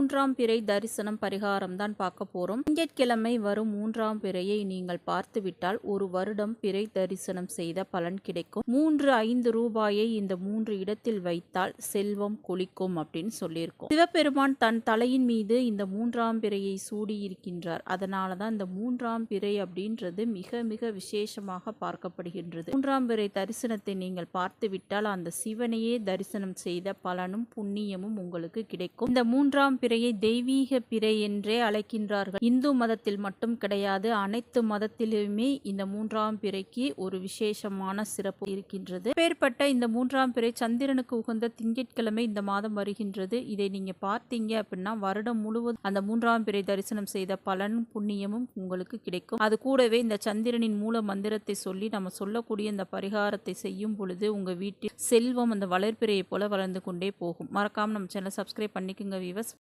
மூன்றாம் பிறை தரிசனம் பரிகாரம் தான் பார்க்க போறோம். திங்கட்கிழமை வரும் மூன்றாம் பிறையை நீங்கள் பார்த்துவிட்டால் ஒரு வருடம் பிறை தரிசனம் செய்த பலன் கிடைக்கும். மூன்று ஐந்து ரூபாயை இந்த மூன்று இடத்தில் வைத்தால் செல்வம் கொளிக்கும் அப்படின்னு சொல்லியிருக்கோம். சிவபெருமான் தன் தலையின் மீது இந்த மூன்றாம் பிறையை சூடி இருக்கின்றார் அதனால தான் இந்த மூன்றாம் பிறை அப்படின்றது மிக மிக விசேஷமாக பார்க்கப்படுகின்றது. மூன்றாம் பிறை தரிசனத்தை நீங்கள் பார்த்துவிட்டால் அந்த சிவனையே தரிசனம் செய்த பலனும் புண்ணியமும் உங்களுக்கு கிடைக்கும். இந்த மூன்றாம் பிறையை தெய்வீக பிறை என்றே அழைக்கின்றார்கள். இந்து மதத்தில் மட்டும் கிடையாது அனைத்து மதத்திலுமே இந்த மூன்றாம் பிறைக்கு ஒரு விசேஷமான சிறப்பு இருக்கின்றது. பேர்பட்ட இந்த மூன்றாம் பிறை சந்திரனுக்கு உகந்த திங்கட்கிழமை இந்த மாதம் வருகின்றது. இதை நீங்க பார்த்தீங்க அப்படின்னா வருடம் முழுவதும் அந்த மூன்றாம் பிறை தரிசனம் செய்த பலனும் புண்ணியமும் உங்களுக்கு கிடைக்கும். அது கூடவே இந்த சந்திரனின் மூல மந்திரத்தை சொல்லி நம்ம சொல்லக்கூடிய இந்த பரிகாரத்தை செய்யும் பொழுது உங்க வீட்டில் செல்வம் அந்த வளர்ப்பிறையை போல வளர்ந்து கொண்டே போகும். மறக்காம நம்ம சேனல் சப்ஸ்கிரைப் பண்ணிக்கோங்க வீவர்ஸ்